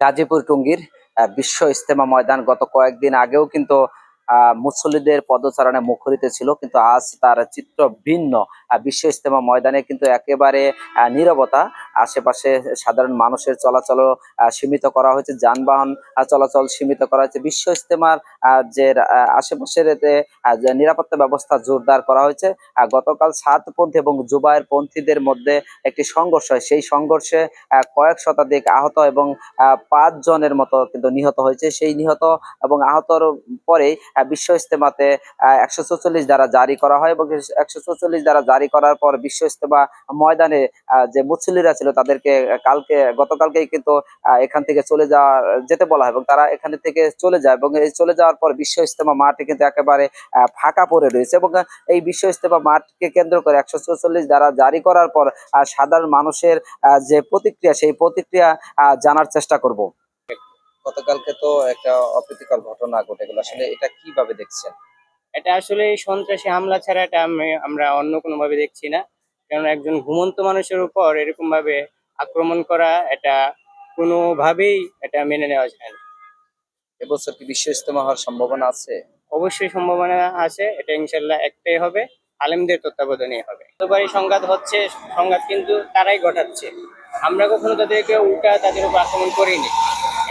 গাজীপুর টুঙ্গির বিশ্ব ইস্তেমা ময়দান গত কয়েকদিন আগেও কিন্তু মুসল্লিদের পদচারণে মুখরিত ছিল, কিন্তু আজ তার চিত্র ভিন্ন। বিশ্ব ইস্তেমা ময়দানে কিন্তু একেবারে নীরবতা আশেপাশে সাধারণ মানুষের চলাচল সীমিত করা হয়েছে যানবাহন চলাচল সীমিত করা হয়েছে। বিশ্ব ইস্তেমার যে আশেপাশের নিরাপত্তা ব্যবস্থা জোরদার করা হয়েছে। গতকাল সাতপন্থী এবং জুবায়ের পন্থীদের মধ্যে একটি সংঘর্ষ হয়। সেই সংঘর্ষে কয়েক শতাধিক আহত এবং পাঁচ জনের মতো কিন্তু নিহত হয়েছে। সেই নিহত এবং আহতর পরে আহ, বিশ্ব ইস্তেমাতে একশো চৌচল্লিশ দ্বারা জারি করা হয় এবং একশো চৌচল্লিশ দ্বারা জারি করার পর বিশ্ব ইস্তেমা ময়দানে যে মুসল্লিরা ছিল তাদেরকে কালকে গতকালকেই কিন্তু আহ, এখান থেকে চলে যাওয়া যেতে বলা হয় এবং তারা এখান থেকে চলে যায় এবং এই চলে যাওয়ার পর বিশ্ব ইস্তেমা মাঠে কিন্তু একেবারে আহ, ফাঁকা পড়ে রয়েছে এবং এই বিশ্ব ইস্তেমা মাঠকে কেন্দ্র করে একশো চৌচল্লিশ দ্বারা জারি করার পর আহ, সাধারণ মানুষের আহ, যে প্রতিক্রিয়া সেই প্রতিক্রিয়া আহ, জানার চেষ্টা করব। গতকালকে তো একটা অপ্রীতিকর ঘটনা ঘটে গেল। আসলে এটা কীভাবে দেখছেন? এটা আসলে সন্ত্রাসী হামলা ছাড়া এটা আমি- আমরা অন্য কোনো ভাবে দেখছি না। কারণ একজন ঘুমন্ত মানুষের উপর এরকম ভাবে আক্রমণ করা এটা কোনোভাবেই এটা মেনে নেওয়া যায় না। এবছর কি বিশ্ব ইস্তেমা হওয়ার সম্ভাবনা আছে? অবশ্যই সম্ভাবনা আছে এটা ইনশাল্লাহ একটাই হবে আলেমদের তত্ত্বাবধানে হবে। যতবারই সংঘাত হচ্ছে সংঘাত কিন্তু তারাই ঘটাচ্ছে। আমরা কখনো তাদেরকে উল্টা তাদের উপর আক্রমণ করিনি।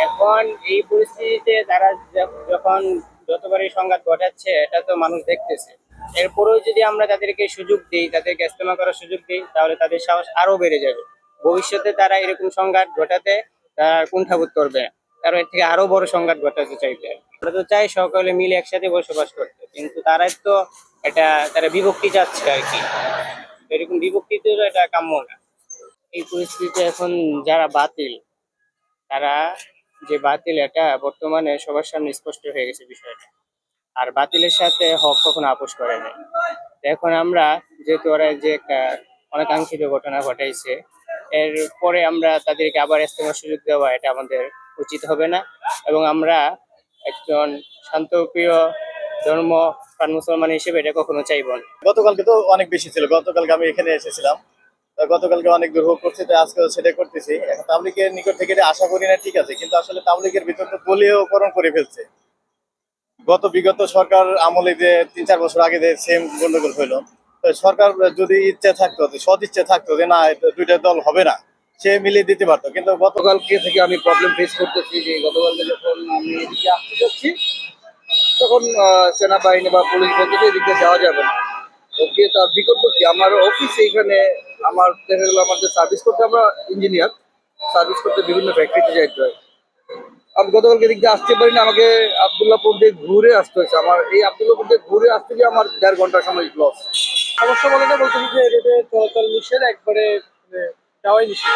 এখন এই পরিস্থিতিতে তারা যখন যতবারই সংঘাত ঘটাচ্ছে এটা তো মানুষ দেখতেছে। এরপরেও যদি আমরা তাদেরকে সুযোগ দিই, তাদেরকে ইস্তেমা করার সুযোগ দিই, তাহলে তাদের সাহস আরও বেড়ে যাবে। ভবিষ্যতে তারা এরকম সংঘাত ঘটাতে তারা কুণ্ঠাবোধ করবে। তারা এর থেকে আরও বড় সংঘাত ঘটাতে চাইবে। আমরা তো চাই সকলে মিলে একসাথে বসবাস করতে, কিন্তু তারাই তো এটা, তারা বিভক্তি চাচ্ছে আর কি। এরকম বিভক্তি তো এটা কাম্য না। এই পরিস্থিতিতে এখন যারা বাতিল, তারা যে বাতিল এটা বর্তমানে সবার সামনে স্পষ্ট হয়ে গেছে বিষয়টা। আর বাতিলের সাথে হক কখনো আপোষ করে এখন আমরা যেহেতু ওরা যে অনাকাঙ্ক্ষিত ঘটনা ঘটাইছে এর পরে আমরা তাদেরকে আবার ইস্তেমার সুযোগ দেওয়া, এটা আমাদের উচিত হবে না। এবং আমরা একজন শান্তপ্রিয় ধর্ম প্রাণ মুসলমান হিসেবে এটা কখনো চাইব না। গতকালকে তো অনেক বেশি ছিল, গতকালকে আমি এখানে এসেছিলাম। গতকালকে অনেক দুর্ভোগ করছি তো আজকে সেটা করতেছি। এখন তাবলিকের নিকট থেকে আশা করি না ঠিক আছে, কিন্তু আসলে তাবলিকের ভিতর তো দলীয়করণ করে ফেলছে। গত বিগত সরকার আমলে যে তিন চার বছর আগে যে সেম গন্ডগোল হইল সরকার যদি ইচ্ছে থাকতো যে সদ ইচ্ছে থাকতো যে না দুইটা দল হবে না, সে মিলিয়ে দিতে পারতো। কিন্তু গত গতকালকে থেকে আমি প্রবলেম ফেস করতেছি যে গতকালকে যখন আমি এদিকে আসতে যাচ্ছি, তখন সেনাবাহিনী বা পুলিশ বলতেছে এদিকে যাওয়া যাবে না। ওকে তার বিকল্প কি? আমার অফিস এইখানে, আমার, দেখা গেলো আমাদের সার্ভিস করতে আমরা ইঞ্জিনিয়ার সার্ভিস করতে বিভিন্ন ফ্যাক্টরিতে যাইতে হয়। আমি গতকালকে এদিক দিয়ে আসতে পারিনি, আমাকে আবদুল্লাপুর দিয়ে ঘুরে আসতে হয়েছে। আমার এই আবদুল্লাপুর দিয়ে ঘুরে আসতে গিয়ে আমার দেড় ঘণ্টা সময় লস সমস্যা বলে না বলতে রোডে চলাচল নিষেধ, একবারে যাওয়াই নিষেধ।